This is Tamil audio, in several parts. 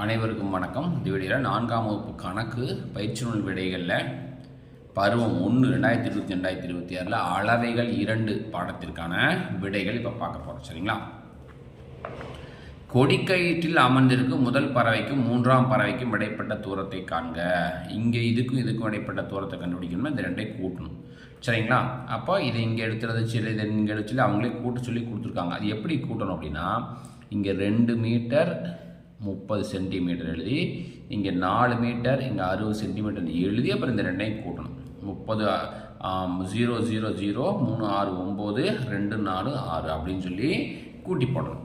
அனைவருக்கும் வணக்கம். இந்த வீடியோவில் நான்காம் வகுப்பு கணக்கு பயிற்சி நூல் விடைகளில் பருவம் ஒன்று ரெண்டாயிரத்தி இருபத்தி ரெண்டாயிரத்தி இருபத்தி ஆறில் அளவைகள் இரண்டு பாடத்திற்கான விடைகள் இப்போ பார்க்க போகிறோம் சரிங்களா? கொடிக்கயிற்றில் அமர்ந்திருக்கும் முதல் பறவைக்கும் மூன்றாம் பறவைக்கும் இடைப்பட்ட தூரத்தை காண்க. இங்கே இதுக்கும் இதுக்கும் இடைப்பட்ட தூரத்தை கண்டுபிடிக்கணும்னா இந்த ரெண்டையும் கூட்டணும். சரிங்களா? அப்போ இதை இங்கே எடுத்துறது சில இதை இங்கே எடுத்து அவங்களே கூட்ட சொல்லி கொடுத்துருக்காங்க. அது எப்படி கூட்டணும் அப்படின்னா இங்கே ரெண்டு மீட்டர் முப்பது சென்டிமீட்டர் எழுதி இங்கே நாலு மீட்டர் இங்கே அறுபது சென்டிமீட்டர் எழுதி அப்புறம் இந்த ரெண்டையும் கூட்டணும். முப்பது ஜீரோ ஜீரோ ஜீரோ மூணு ஆறு ஒம்பது ரெண்டு நாலு ஆறு அப்படின்னு சொல்லி கூட்டி போடணும்.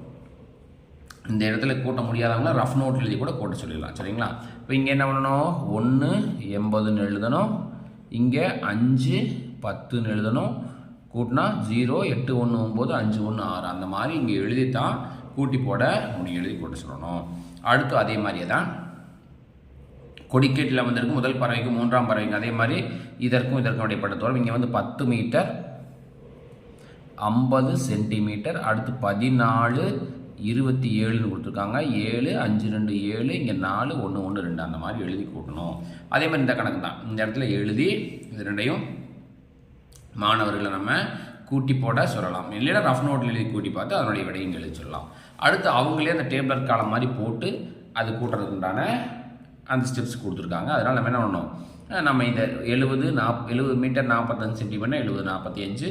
இந்த இடத்துல கூட்ட முடியாதவங்கள ரஃப் நோட் எழுதி கூட கூட்ட சொல்லிடலாம். சரிங்களா? இப்போ இங்கே என்ன பண்ணணும்? ஒன்று எண்பதுன்னு எழுதணும். இங்கே அஞ்சு பத்துன்னு எழுதணும். கூட்டினா ஜீரோ எட்டு ஒன்று ஒம்பது அஞ்சு ஒன்று ஆறு. அந்த மாதிரி இங்கே எழுதி தான் கூட்டி போட முடியும் எழுதி கூட்ட சொல்லணும். அடுத்து அதே மாதிரியே தான். கொடிக்கேட்டில் வந்திருக்கும் முதல் பறவைக்கும் மூன்றாம் பறவைக்கும் அதே மாதிரி இதற்கும் இதற்கும் இடைப்பட்ட தூரம் இங்கே வந்து பத்து மீட்டர் ஐம்பது சென்டிமீட்டர் அடுத்து பதினாலு இருபத்தி ஏழுன்னு கொடுத்துருக்காங்க. ஏழு அஞ்சு ரெண்டு ஏழு இங்கே நாலு ஒன்று ஒன்று ரெண்டு அந்த மாதிரி எழுதி கூட்டணும். அதே மாதிரி இந்த கணக்கு தான். இந்த இடத்துல எழுதி இது ரெண்டையும் மாணவர்களை நம்ம கூட்டி போட சொல்லலாம். இல்லைன்னா ரஃப் நோட்டில் எழுதி கூட்டி பார்த்து அதனுடைய விடையும் எழுதி சொல்லலாம். அடுத்து அவங்களே அந்த டேப்லர் காலம் மாதிரி போட்டு அது கூட்டுறதுக்கு உண்டான அந்த ஸ்டெப்ஸ் கொடுத்துருக்காங்க. அதனால் நம்ம என்ன பண்ணணும்? நம்ம இந்த எழுபது நாப் எழுபது மீட்டர் நாற்பத்தஞ்சு சென்டிமீட்டர் எழுபது நாற்பத்தி அஞ்சு.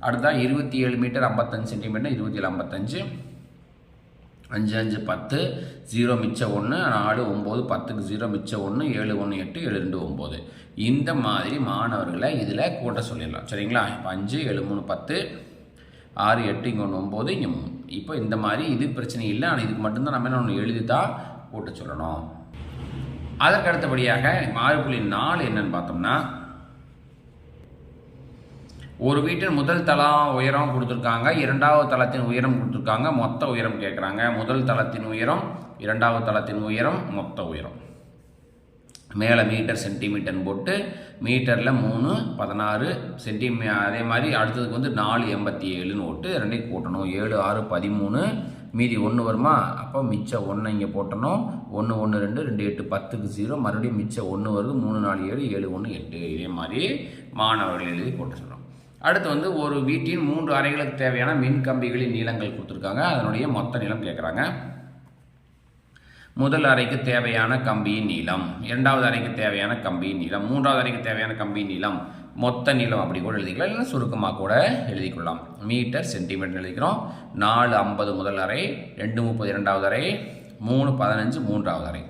அடுத்தா இருபத்தி ஏழு மீட்டர் ஐம்பத்தஞ்சு சென்டிமீட்டர் இருபத்தி ஏழு ஐம்பத்தஞ்சு. அஞ்சு அஞ்சு பத்து ஜீரோ மிச்சம் ஒன்று நாலு ஒம்பது பத்துக்கு ஜீரோ மிச்சம் ஒன்று ஏழு ஒன்று எட்டு ஏழு ரெண்டு ஒம்பது. இந்த மாதிரி மாணவர்களை இதில் கூட்ட சொல்லிடலாம். சரிங்களா? இப்போ அஞ்சு ஏழு மூணு பத்து ஆறு எட்டு இங்கே ஒன்று ஒம்பது இங்கே மூணு. இப்போ இந்த மாதிரி இது பிரச்சனை இல்லை. ஆனால் இதுக்கு மட்டும்தான் நம்ம என்ன ஒன்று எழுதி தான் கூட்ட சொல்லணும். அதற்கு அடுத்தபடியாக ஆறு புள்ளி நாலு என்னன்னு பார்த்தோம்னா ஒரு வீட்டின் முதல் தளம் உயரம் கொடுத்துருக்காங்க இரண்டாவது தளத்தின் உயரம் கொடுத்துருக்காங்க மொத்த உயரம் கேட்குறாங்க முதல் தளத்தின் உயரம் இரண்டாவது தளத்தின் உயரம் மொத்த உயரம். மேலே மீட்டர் சென்டிமீட்டர்னு போட்டு மீட்டரில் மூணு பதினாறு சென்டிமீ அதே மாதிரி அடுத்ததுக்கு வந்து நாலு எண்பத்தி ஏழுன்னு போட்டு ரெண்டையும் கூட்டணும். ஏழு ஆறு பதிமூணு மீதி ஒன்று வருமா? அப்போ மிச்சம் ஒன்று இங்கே போட்டணும். ஒன்று ஒன்று ரெண்டு ரெண்டு எட்டு பத்துக்கு ஜீரோ மறுபடியும் மிச்சம் ஒன்று வருது. மூணு நாலு ஏழு ஏழு ஒன்று எட்டு. இதே மாதிரி மாணவர்கள் எழுதி போட்டு சொல்கிறோம் அடுத்து வந்து ஒரு வீட்டின் மூன்று அறைகளுக்கு தேவையான மின் கம்பிகளின் நீளங்கள் கொடுத்துருக்காங்க. அதனுடைய மொத்த நீளம் கேட்குறாங்க முதல் அறைக்கு தேவையான கம்பியின் நீளம் இரண்டாவது அறைக்கு தேவையான கம்பியின் நீளம் மூன்றாவது அறைக்கு தேவையான கம்பியின் நீளம் மொத்த நீளம் அப்படி கூட எழுதிக்கலாம். இல்லைன்னா சுருக்கமாக கூட எழுதிக்கொள்ளலாம். மீட்டர் சென்டிமீட்டர் எழுதிக்கிறோம். நாலு ஐம்பது முதல் அறை ரெண்டு முப்பது இரண்டாவது அறை மூணு பதினஞ்சு மூன்றாவது அறை.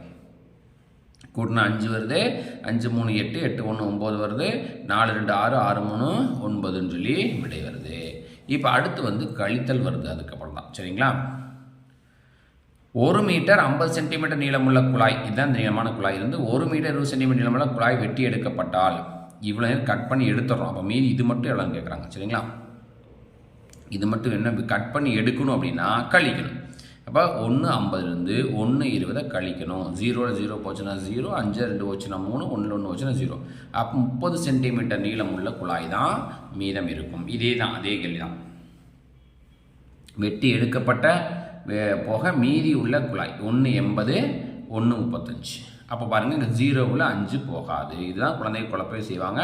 கூட்டினா அஞ்சு வருது. அஞ்சு மூணு எட்டு எட்டு ஒன்று ஒம்பது வருது. நாலு ரெண்டு ஆறு ஆறு மூணு ஒன்பதுன்னு சொல்லி விடை வருது. இப்போ அடுத்து வந்து கழித்தல் வருது அதுக்கப்புறம் தான். சரிங்களா? ஒரு மீட்டர் ஐம்பது சென்டிமீட்டர் நீளமுள்ள குழாய் இதுதான் நீளமான குழாய். இருந்து ஒரு மீட்டர் இருபது சென்டிமீட்டர் நீளமுள்ள குழாய் வெட்டி எடுக்கப்பட்டால் இவ்வளோ நேரம் கட் பண்ணி எடுத்துடுறோம். அப்போ மீதி இது மட்டும் எவ்வளோன்னு கேட்குறாங்க சரிங்களா? இது மட்டும் என்ன கட் பண்ணி எடுக்கணும் அப்படின்னா கழிக்கணும். அப்போ ஒன்று ஐம்பதுலேருந்து ஒன்று இருபதை கழிக்கணும். ஜீரோவில் ஜீரோ போச்சுன்னா ஜீரோ அஞ்சு ரெண்டு போச்சுன்னா மூணு ஒன்றில் ஒன்று போச்சுன்னா ஜீரோ அப்போ முப்பது சென்டிமீட்டர் நீளம் உள்ள குழாய் தான் மீதம் இருக்கும். இதே தான் அதே கேள்வி தான். வெட்டி எடுக்கப்பட்ட போக மீதி உள்ள குழாய் ஒன்று எண்பது ஒன்று முப்பத்தஞ்சு. அப்போ பாருங்கள் இங்கே ஜீரோவில் அஞ்சு போகாது. இதுதான் குழந்தை குழப்பவே செய்வாங்க.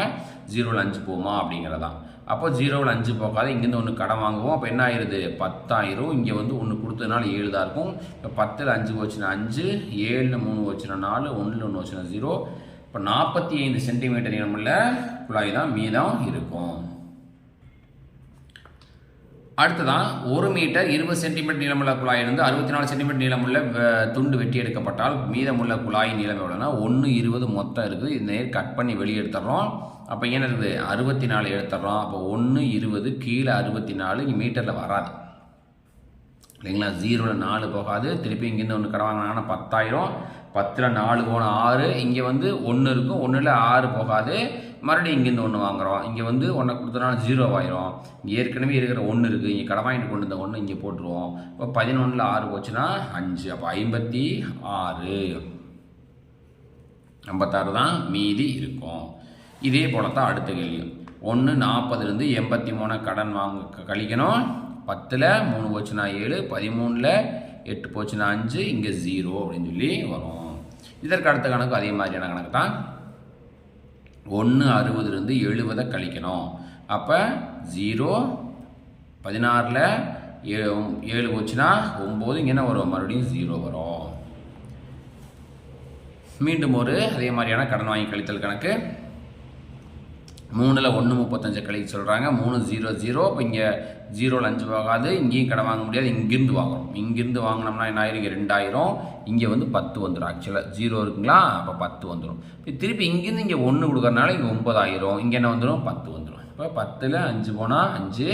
ஜீரோவில் அஞ்சு போகுமா அப்படிங்கிறதான். அப்போ ஜீரோவில் அஞ்சு போகாது. இங்கேருந்து ஒன்று கடன் வாங்குவோம். அப்போ என்ன ஆயிடுது பத்தாயிரம். இங்கே வந்து ஒன்று கொடுத்ததுனால ஏழு தான் இருக்கும். இப்போ பத்தில் அஞ்சு போச்சுன்னா அஞ்சு ஏழில் மூணு போச்சுன்னா நாலு ஒன்றில் ஒன்று வச்சுன்னா ஜீரோ இப்போ நாற்பத்தி ஐந்து சென்டிமீட்டர் நீளமுள்ள குழாய் தான் மீதம் இருக்கும். அடுத்ததான் ஒரு மீட்டர் இருபது சென்டிமீட்டர் நீளமுள்ள குழாயிலிருந்து அறுபத்தி நாலு சென்டிமீட்டர் நீளமுள்ள துண்டு வெட்டி எடுக்கப்பட்டால் மீதமுள்ள குழாயின் நீளம் எவ்வளோனா ஒன்று இருபது மொத்தம் இருக்குது. இந்த நேர் கட் பண்ணி வெளியே எடுத்துடுறோம் அப்போ என்ன இருக்குது? அறுபத்தி நாலு எடுத்துடுறோம் அப்போ ஒன்று இருபது கீழே அறுபத்தி நாலு இங்கே மீட்டரில் வராது. இல்லைங்களா? ஜீரோவில் நாலு போகாது. திருப்பி இங்கேருந்து ஒன்று கடை வாங்கினாங்கன்னா பத்தாயிரம். பத்தில் நாலு போன ஆறு இங்கே வந்து ஒன்று இருக்கும். ஒன்றில் ஆறு போகாது. மறுபடியும் இங்கேருந்து ஒன்று வாங்குகிறோம் இங்கே வந்து ஒன்றை கொடுத்தனால ஜீரோ ஆயிரும். இங்கே ஏற்கனவே இருக்கிற ஒன்று இருக்குது இங்கே கடை வாங்கிட்டு கொண்டு வந்த ஒன்று இங்கே போட்டுருவோம். இப்போ பதினொன்றில் ஆறு போச்சுன்னா அஞ்சு. அப்போ ஐம்பத்தி ஆறு. ஐம்பத்தாறு தான் மீதி இருக்கும். இதே போல தான் அடுத்த கேள்வி. ஒன்று நாற்பதுலேருந்து எண்பத்தி மூணு கடன் வாங்க கழிக்கணும். பத்தில் மூணு போச்சுன்னா ஏழு பதிமூணில் எட்டு போச்சுன்னா அஞ்சு இங்கே ஜீரோ அப்படின்னு சொல்லி வரும். இதற்கு அடுத்த கணக்கு அதே மாதிரியான கணக்கு தான் ஒன்று அறுபதுலேருந்து எழுபதை கழிக்கணும். அப்போ ஜீரோ பதினாறில் ஏ ஏழு போச்சுன்னா ஒம்பது இங்கே என்ன வரும். மறுபடியும் ஜீரோ வரும். மீண்டும் ஒரு அதே மாதிரியான கடன் வாங்கி கழித்தல் கணக்கு. மூணில் ஒன்று முப்பத்தஞ்சு கழிக்க சொல்கிறாங்க மூணு ஜீரோ ஜீரோ இப்போ இங்கே ஜீரோவில் அஞ்சு போகாது இங்கேயும் கடை வாங்க முடியாது. இங்கேருந்து வாங்குறோம் இங்கேருந்து வாங்கினோம்னா என்ன ஆயிரம்? இங்கே ரெண்டாயிரம். இங்கே வந்து பத்து வந்துடும் ஆக்சுவலாக ஜீரோ இருக்குங்களா? அப்போ பத்து வந்துடும் இப்போ திருப்பி இங்கேருந்து இங்கே ஒன்று கொடுக்குறதுனால இங்கே ஒம்பதாயிரம் இங்கே என்ன வந்துடும் பத்து வந்துடும் இப்போ பத்தில் அஞ்சு போனால் அஞ்சு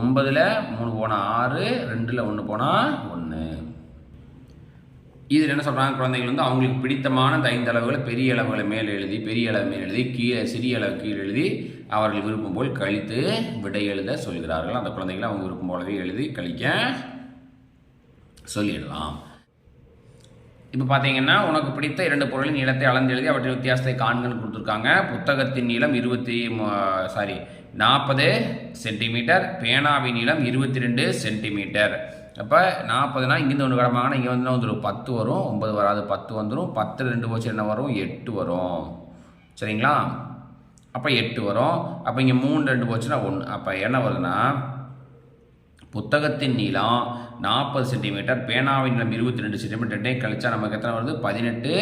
ஒம்பதில் மூணு போனால் ஆறு ரெண்டில் ஒன்று போனால் ஒன்று இதில் என்ன சொல்கிறாங்க குழந்தைகள் வந்து அவங்களுக்கு பிடித்தமான அந்த ஐந்து அளவுகளை பெரிய அளவுகளை மேல் எழுதி பெரிய அளவு மேல் எழுதி கீழே சிறிய அளவு கீழ் எழுதி அவர்கள் விருப்பம் போல் கழித்து விடை எழுத சொல்கிறார்கள். அந்த குழந்தைகளை அவங்க விருப்பம் போலவே எழுதி கழிக்க சொல்லிடலாம். இப்போ பார்த்தீங்கன்னா உனக்கு பிடித்த இரண்டு பொருளின் நீளத்தை அளந்து எழுதி அவற்றின் வித்தியாசத்தை காண்கன்னு கொடுத்துருக்காங்க. புத்தகத்தின் நீளம் இருபத்தி சாரி நாற்பது சென்டிமீட்டர் பேனாவின் நீளம் இருபத்தி ரெண்டு சென்டிமீட்டர். அப்போ நாற்பதுனா இங்கேருந்து ஒன்று கிடமாங்கன்னா இங்கே வந்து வந்துடும் பத்து வரும். ஒன்பது வராது பத்து வந்துடும் பத்து ரெண்டு போச்சு என்ன வரும்? எட்டு வரும். சரிங்களா? அப்போ எட்டு வரும். அப்போ இங்கே மூணு ரெண்டு போச்சுன்னா ஒன்று அப்போ என்ன வருதுன்னா புத்தகத்தின் நீளம் நாற்பது சென்டிமீட்டர் பேனாவின் நீளம் இருபத்தி ரெண்டு சென்டிமீட்டர். ரெண்டையும் கழிச்சா நமக்கு எத்தனை வருது? பதினெட்டு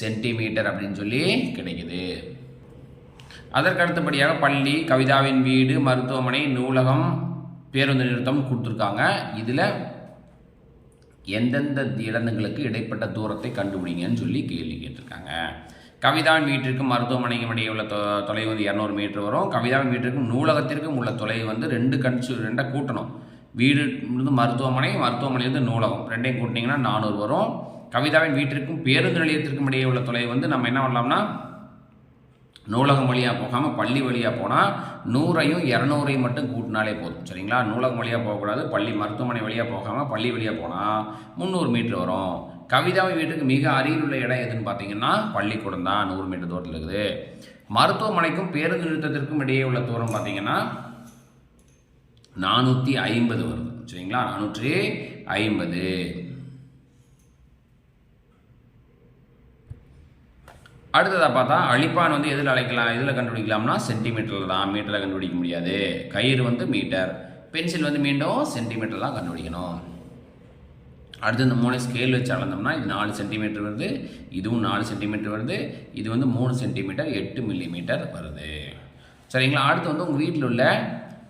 சென்டிமீட்டர் அப்படின்னு சொல்லி கிடைக்குது. அதற்கு அடுத்தபடியாக பள்ளி கவிதாவின் வீடு மருத்துவமனை நூலகம் பேருந்து நிறுத்தம் கொடுத்துருக்காங்க. இதில் எந்தெந்த இடங்களுக்கு இடைப்பட்ட தூரத்தை கண்டுபிடிங்கன்னு சொல்லி கேள்வி கேட்டிருக்காங்க. கவிதாவின் வீட்டிற்கும் மருத்துவமனைக்கும் இடையே உள்ள தொலைவு வந்து இரநூறு மீட்டர் வரும். கவிதாவின் வீட்டிற்கும் நூலகத்திற்கும் உள்ள தொலைவு வந்து ரெண்டு கன்சு ரெண்டை கூட்டணும். வீடு இருந்து மருத்துவமனை மருத்துவமனையிலிருந்து நூலகம். ரெண்டையும் கூட்டினீங்கன்னா நானூறு வரும். கவிதாவின் வீட்டிற்கும் பேருந்து நிலையத்திற்கும் இடையே உள்ள தொலைவு வந்து நம்ம என்ன பண்ணலாம்னா நூலகம் வழியாக போகாமல் பள்ளி வழியாக போனால் நூறையும் இரநூறையும் மட்டும் கூட்டினாலே போதும். சரிங்களா? நூலகம் வழியாக போகக்கூடாது. பள்ளி மருத்துவமனை வழியாக போகாமல் பள்ளி வழியாக போனால் முந்நூறு மீட்டர் வரும். கவிதாவை வீட்டுக்கு மிக அருகில் உள்ள இடம் எதுன்னு பார்த்தீங்கன்னா பள்ளிக்கூடம் தான். நூறு மீட்டர் தூரத்தில் இருக்குது. மருத்துவமனைக்கும் பேருந்து நிறுத்தத்திற்கும் இடையே உள்ள தூரம் பார்த்தீங்கன்னா நானூற்றி ஐம்பது வருது. சரிங்களா? நானூற்றி ஐம்பது. அடுத்ததாக பார்த்தா அழிப்பான் வந்து எதில் அழைக்கலாம் எதில் கண்டுபிடிக்கலாம்னா சென்டிமீட்டரில் தான் மீட்டரில் கண்டுபிடிக்க முடியாது. கயிறு வந்து மீட்டர் பென்சில் வந்து மீண்டும் சென்டிமீட்டர் தான் கண்டுபிடிக்கணும். அடுத்து இந்த மூணு ஸ்கேல் வச்சு அளந்தோம்னா இது நாலு சென்டிமீட்டர் வருது இதுவும் நாலு சென்டிமீட்டர் வருது இது வந்து மூணு சென்டிமீட்டர் எட்டு மில்லிமீட்டர் வருது. சரிங்களா? அடுத்து வந்து உங்கள் வீட்டில் உள்ள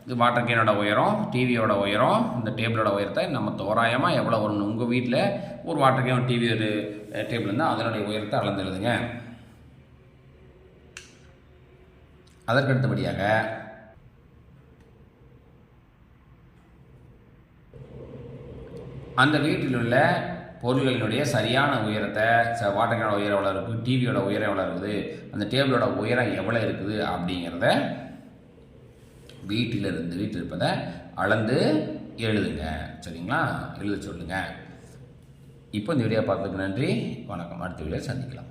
இது வாட்டர் கேனோட உயரம் டிவியோட உயரம் இந்த டேபிளோட உயரத்தை நம்ம தோராயமாக எவ்வளோ வரணும்? உங்கள் வீட்டில் ஒரு வாட்டர் கேன் டிவி ஒரு டேபிள் இருந்தால் அதனுடைய உயரத்தை அளந்துடுதுங்க அதற்கடுத்தபடியாக அந்த வீட்டில் உள்ள பொருள்களினுடைய சரியான உயரத்தை ச வாட்டரோட உயரம் எவ்வளோ இருக்குது டிவியோட உயரம் எவ்வளோ இருக்குது அந்த டேபிளோட உயரம் எவ்வளோ இருக்குது அப்படிங்கிறத வீட்டில் இருந்து வீட்டில் இருப்பதை அளந்து எழுதுங்க. சரிங்களா? எழுத சொல்லுங்கள் இப்போ இந்த வீடியோ பார்த்ததுக்கு நன்றி. வணக்கம். அடுத்த வீடியோ சந்திக்கலாம்.